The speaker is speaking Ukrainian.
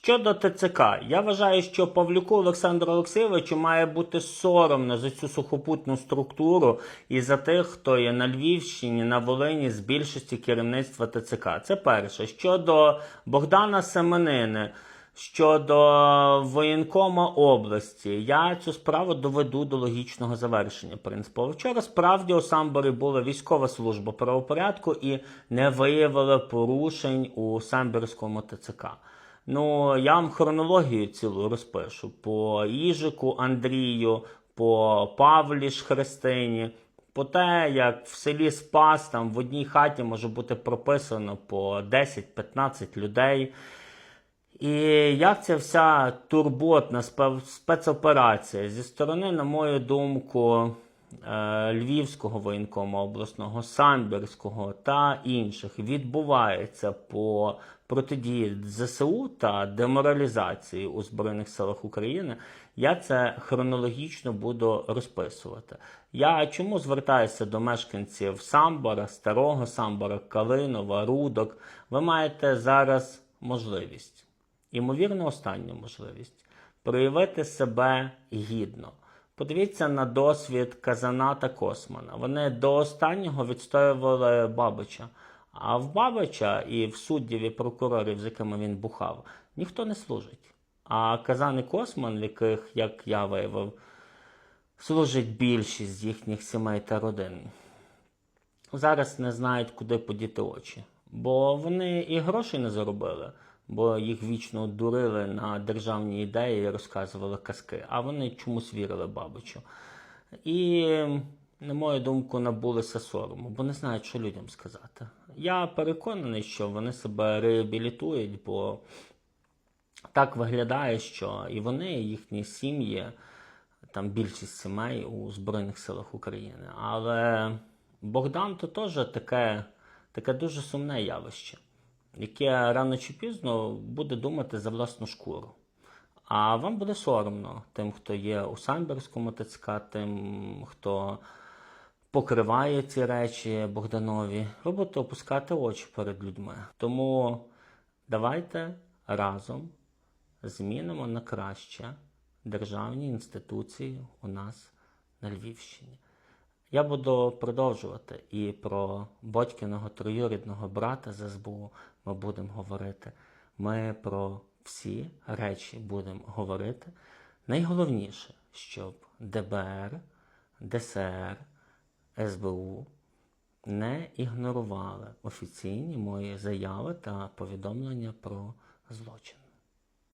Щодо ТЦК, я вважаю, що Павлюку Олександру Олексійовичу має бути соромно за цю сухопутну структуру і за тих, хто є на Львівщині, на Волині з більшості керівництва ТЦК. Це перше. Щодо Богдана Семенини, щодо воєнкома області, я цю справу доведу до логічного завершення. Принципово вчора справді у Самборі була військова служба правопорядку і не виявили порушень у Самбірському ТЦК. Ну, я вам хронологію цілу розпишу по Іжику Андрію, по Павлі Христині, по те, як в селі Спас там в одній хаті може бути прописано по 10-15 людей. І як ця вся турботна спецоперація зі сторони, на мою думку, Львівського воєнкома обласного, Самбірського та інших відбувається по протидії ЗСУ та деморалізації у Збройних силах України, я це хронологічно буду розписувати. Я чому звертаюся до мешканців Самбора, Старого Самбора, Калинова, Рудок? Ви маєте зараз можливість ймовірно, останню можливість проявити себе гідно. Подивіться на досвід Казана та Космана. Вони до останнього відстоювали Бабича. А в Бабича і в суддів і прокурорів, з якими він бухав, ніхто не служить. А Казан і Косман, в яких, як я виявив, служить більшість з їхніх сімей та родин, зараз не знають, куди подіти очі. Бо вони і грошей не заробили, бо їх вічно дурили на державні ідеї і розказували казки, а вони чомусь вірили бабичу. І, на мою думку, набулися сорому, бо не знають, що людям сказати. Я переконаний, що вони себе реабілітують, бо так виглядає, що і вони, і їхні сім'ї, там більшість сімей у Збройних силах України. Але Богдан то теж таке, таке дуже сумне явище, яке рано чи пізно буде думати за власну шкуру. А вам буде соромно тим, хто є у Самбірському ТЦК, тим, хто покриває ці речі Богданові. Ви будете опускати очі перед людьми. Тому давайте разом змінимо на краще державні інституції у нас на Львівщині. Я буду продовжувати і про батькиного троюрідного брата з СБУ ми будемо говорити. Ми про всі речі будемо говорити. Найголовніше, щоб ДБР, ДСР, СБУ не ігнорували офіційні мої заяви та повідомлення про злочин.